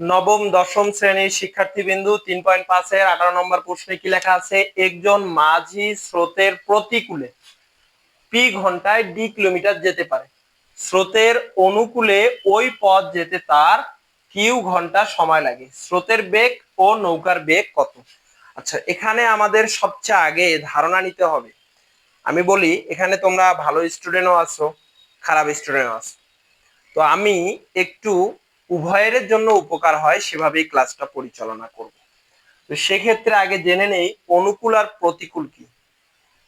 নবম, দশম শ্রেণির শিক্ষার্থীবৃন্দু, তিন পয়েন্ট পাঁচের আঠারো নম্বর প্রশ্নে কি লেখা আছে? একজন মাঝি স্রোতের প্রতিকূলে পি ঘন্টায় ডি কিলোমিটার যেতে পারে। স্রোতের অনুকূলে ওই পথ যেতে তার কিউ ঘণ্টা সময় লাগে। স্রোতের বেগ ও নৌকার বেগ কত? আচ্ছা এখানে আমাদের সবচেয়ে আগে ধারণা নিতে হবে। আমি বলি, এখানে তোমরা ভালো স্টুডেন্টও আছো, খারাপ স্টুডেন্টও আছো। তো আমি একটু উভয়ের জন্য উপকার হয়, সেভাবেই ক্লাসটা পরিচালনা করব। তো সেক্ষেত্রে আগে জেনে নেই, অনুকূল আর প্রতিকূল কি?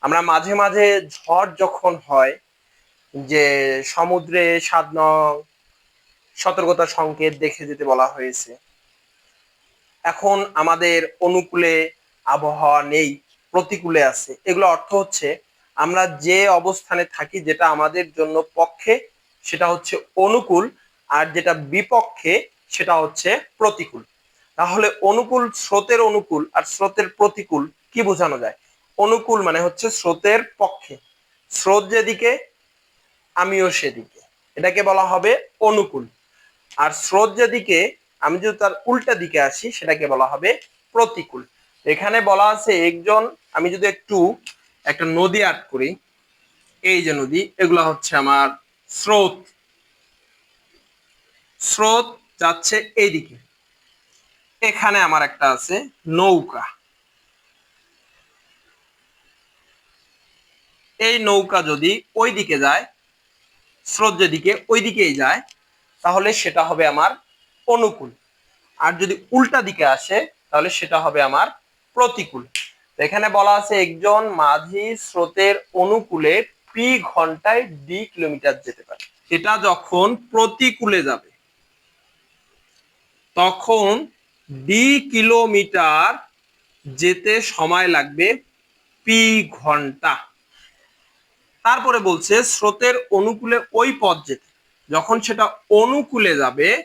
আমরা মাঝে মাঝে ঝড় যখন হয়, যে সমুদ্রে সাত নং সতর্কতা সংকেত দেখে যেতে বলা হয়েছে, এখন আমাদের অনুকূলে আবহাওয়া নেই, প্রতিকূলে আছে। এগুলো অর্থ হচ্ছে, আমরা যে অবস্থানে থাকি, যেটা আমাদের জন্য পক্ষে, সেটা হচ্ছে অনুকূল আর যেটা বিপক্ষে সেটা হচ্ছে প্রতিকূল। তাহলে অনুকূল স্রোতের অনুকূল আর স্রোতের প্রতিকূল কি বোঝানো যায়? অনুকূল মানে হচ্ছে স্রোতের পক্ষে। স্রোত যেদিকে, আমিও সেদিকে। এটাকে বলা হবে অনুকূল। আর স্রোত যেদিকে, আমি যদি তার উল্টা দিকে আসি, সেটাকে বলা হবে প্রতিকূল। এখানে বলা আছে একজন, আমি যদি একটু একটা নদী আট করি, এই যে নদী, এগুলা হচ্ছে আমার স্রোত। স্রোত যাচ্ছে এইদিকে। এখানে আমার একটা আছে নৌকা। এই নৌকা যদি ওই দিকে যায়, স্রোত যেদিকে ওই দিকেই যায়, তাহলে সেটা হবে আমার অনুকূল। আর যদি উল্টা দিকে আসে, তাহলে সেটা হবে আমার প্রতিকূল। এখানে বলা আছে, একজন মাঝি স্রোতের অনুকূলে পি ঘন্টায় ডি কিলোমিটার যেতে পারে। এটা যখন প্রতিকূলে যাবে তখন ডি কিলোমিটার যেতে সময় লাগবে পি ঘণ্টা। তারপরে বলছে স্রোতের অনুকূলে ওই পথ যেতে। যখন সেটা অনুকূলে যাবে,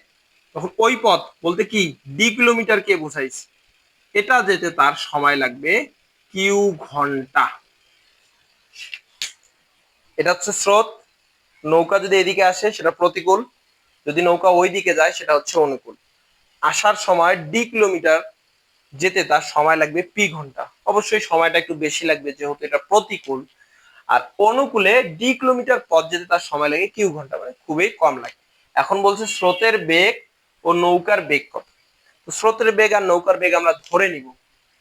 তখন ওই পথ বলতে কি? ডি কিলোমিটার কে বোঝাইছে। এটা যেতে তার সময় লাগবে কিউ ঘণ্টা। এটা হচ্ছে স্রোত। নৌকা যদি এদিকে আসে, সেটা প্রতিকূল। যদি নৌকা ওই দিকে যায়, সেটা হচ্ছে অনুকূল। আসার সময় ডি কিলোমিটার যেতে তার সময় লাগবে পি ঘণ্টা। অবশ্যই সময়টা একটু বেশি লাগবে যেহেতু এটা প্রতিকূল। আর অনুকূলে ডি কিলোমিটার পথ যেতে তার সময় লাগে কিউ ঘণ্টা মানে খুবই কম লাগে। এখন বলছে স্রোতের বেগ ও নৌকার বেগ কত? তো স্রোতের বেগ আর নৌকার বেগ আমরা ধরে নিব।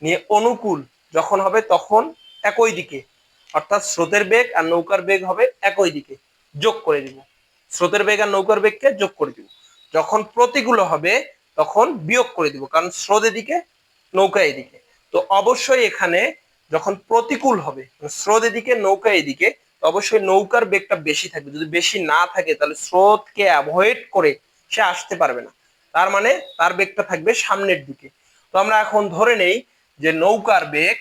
নিয়ে অনুকূল যখন হবে তখন একই দিকে। অর্থাৎ স্রোতের বেগ আর নৌকার বেগ হবে একই দিকে। যোগ করে দিব। স্রোতের বেগ আর নৌকার বেগকে যোগ করে দিব। যখন প্রতিকূল হবে তখন বিয়োগ করে দিব, কারণ স্রোত এদিকে, নৌকা এদিকে। তো অবশ্যই এখানে যখন প্রতিকূল হবে মানে স্রোত এদিকে, নৌকা এদিকে অবশ্যই নৌকার বেগটা বেশি থাকবে। যদি বেশি না থাকে, তাহলে স্রোতকে অ্যাভয়েড করে সে আসতে পারবে না। তার মানে তার বেগটা থাকবে সামনের দিকে। তো আমরা এখন ধরে নেই যে নৌকার বেগ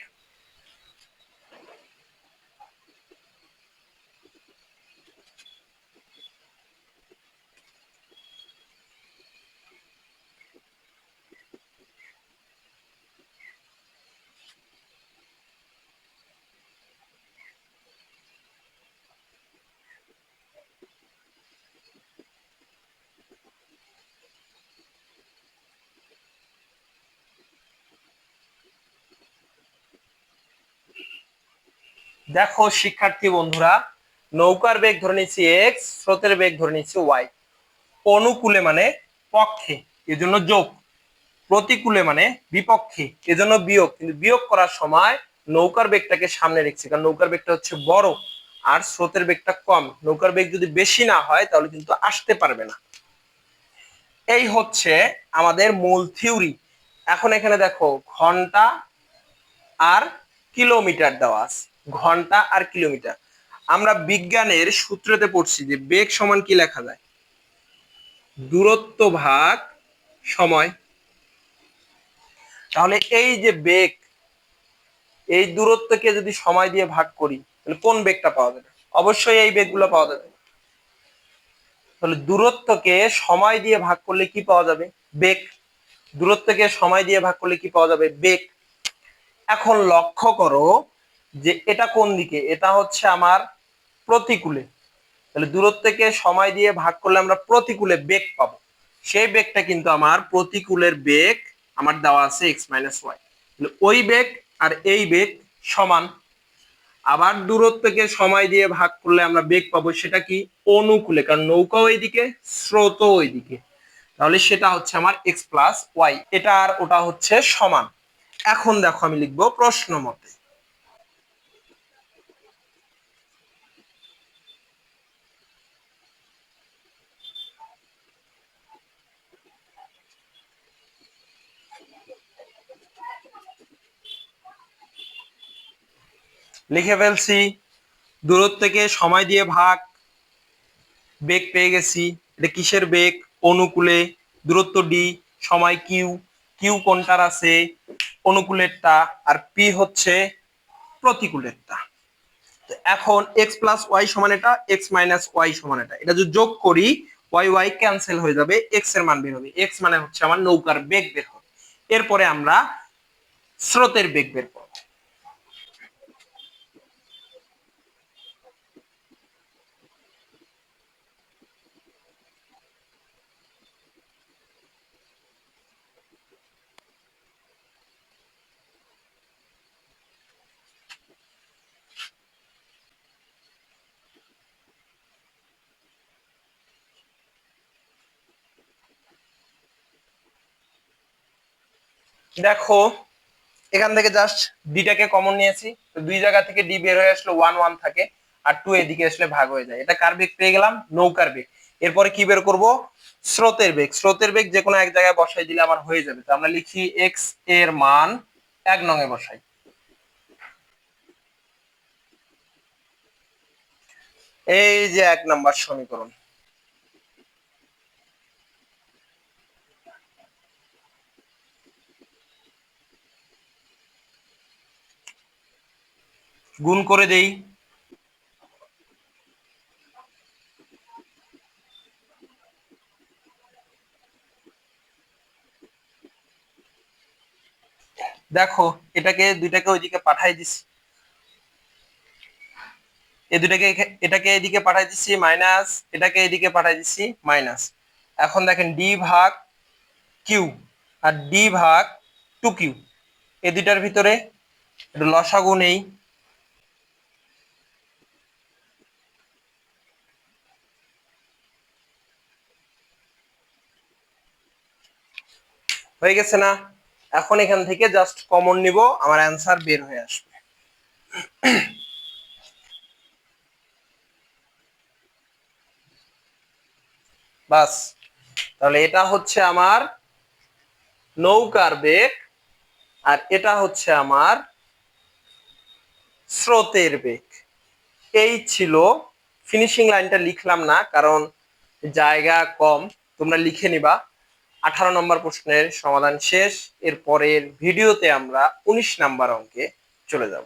দেখো, শিক্ষার্থী বন্ধুরা, নৌকার বেগ ধরে নিচ্ছি এক্স স্রোতের বেগ ধরে নিচ্ছি ওয়াই অনুকূলে মানে পক্ষে, এজন্য যোগ। প্রতিকূলে মানে বিপক্ষে, এজন্য বিয়োগ। কিন্তু বিয়োগ করার সময় নৌকার বেগটাকে সামনে রেখেছি, কারণ নৌকার বেগটা হচ্ছে বড়, আর স্রোতের বেগটা কম। নৌকার বেগ যদি বেশি না হয়, তাহলে কিন্তু আসতে পারবে না। এই হচ্ছে আমাদের মূল থিওরি। এখন এখানে দেখো, ঘণ্টা আর কিলোমিটার দেওয়া আছে। ঘণ্টা আর কিলোমিটার। আমরা বিজ্ঞানের সূত্রতে পড়ছি যে বেগ সমান কি লেখা যায়? দূরত্ব ভাগ সময়। তাহলে এই যে বেগ, এই দূরত্বকে যদি সময় দিয়ে ভাগ করি, তাহলে কোন বেগটা পাওয়া যাবে? অবশ্যই এই বেগগুলো পাওয়া যাবে। তাহলে দূরত্বকে সময় দিয়ে ভাগ করলে কি পাওয়া যাবে? বেগ। দূরত্বকে সময় দিয়ে ভাগ করলে কি পাওয়া যাবে? বেগ। এখন লক্ষ্য করো যে এটা কোন দিকে? এটা হচ্ছে আমার প্রতিকূলে। তাহলে দূরত্বকে সময় দিয়ে ভাগ করলে আমরা প্রতিকূলে বেগ পাবো। সেই বেগটা কিন্তু আমার প্রতিকূলের বেগ আমার দেওয়া আছে এক্স মাইনাস ওয়াই ওই বেগ আর এই বেগ সমান। আবার দূরত্বকে সময় দিয়ে ভাগ করলে আমরা বেগ পাবো সেটা কি? অনুকূলে, কারণ নৌকাও এইদিকে স্রোত ওইদিকে তাহলে সেটা হচ্ছে আমার এক্স প্লাস ওয়াই এটা আর ওটা হচ্ছে সমান। এখন দেখো আমি লিখব প্রশ্ন মতে। লিখে ফেলছি। দূরত্বকে সময় দিয়ে ভাগ। বেগ পেয়ে গেছি। এটা কিসের বেগ? অনুকূলে। দূরত্ব ডি সময় কিউ কিউ কোনটার আছে? অনুকূলেরটা। আর পি হচ্ছে প্রতিকূলেরটা। এখন এক্স প্লাস ওয়াই সমান এটা এক্স মাইনাস ওয়াই সমান এটা। এটা যদি যোগ করি ওয়াই ওয়াই ক্যান্সেল হয়ে যাবে এক্সের মান বের হবে। এক্স মানে হচ্ছে আমার নৌকার বেগ বের হবে এরপরে আমরা স্রোতের বেগ বের করব। দেখো, এখান থেকে জাস্ট ডিটাকে কমন নিয়েছি। তো দুই জায়গা থেকে ডি বের হয়ে আসলো ওয়ান ওয়ান থাকে, আর টু এদিকে আসলে ভাগ হয়ে যায়। এটা কার বেগ পেয়ে গেলাম? নৌকার বেগ। এরপরে কি বের করব? স্রোতের বেগ। স্রোতের বেগ যে কোনো এক জায়গায় বসাই দিলে আমার হয়ে যাবে। তো আমরা লিখি এক্সের মান এক নঙে বসাই। এই যে এক নাম্বার সমীকরণ। গুণ করে দেই। দেখো, এটাকে, দুইটাকে ওইদিকে পাঠাই দিছি। এই দুটাকে এটাকে এদিকে পাঠাই দিচ্ছি মাইনাস, এটাকে এদিকে পাঠাই দিচ্ছি মাইনাস। এখন দেখেন ডি ভাগ কিউ আর ডি ভাগ টু কিউ এই দুইটার ভিতরে লসাগু নেই। হয়ে গেছে না? এখন এখান থেকে জাস্ট কমন নিব, আমার অ্যান্সার বের হয়ে আসবে। বাস, তাহলে এটা হচ্ছে আমার নৌকার বেগ, আর এটা হচ্ছে আমার স্রোতের বেগ। এই ছিল ফিনিশিং লাইনটা লিখলাম না, কারণ জায়গা কম, তোমরা লিখে নিবা। আঠারো নম্বর প্রশ্নের সমাধান শেষ। এরপরের ভিডিওতে আমরা উনিশ নাম্বার অঙ্কে চলে যাব।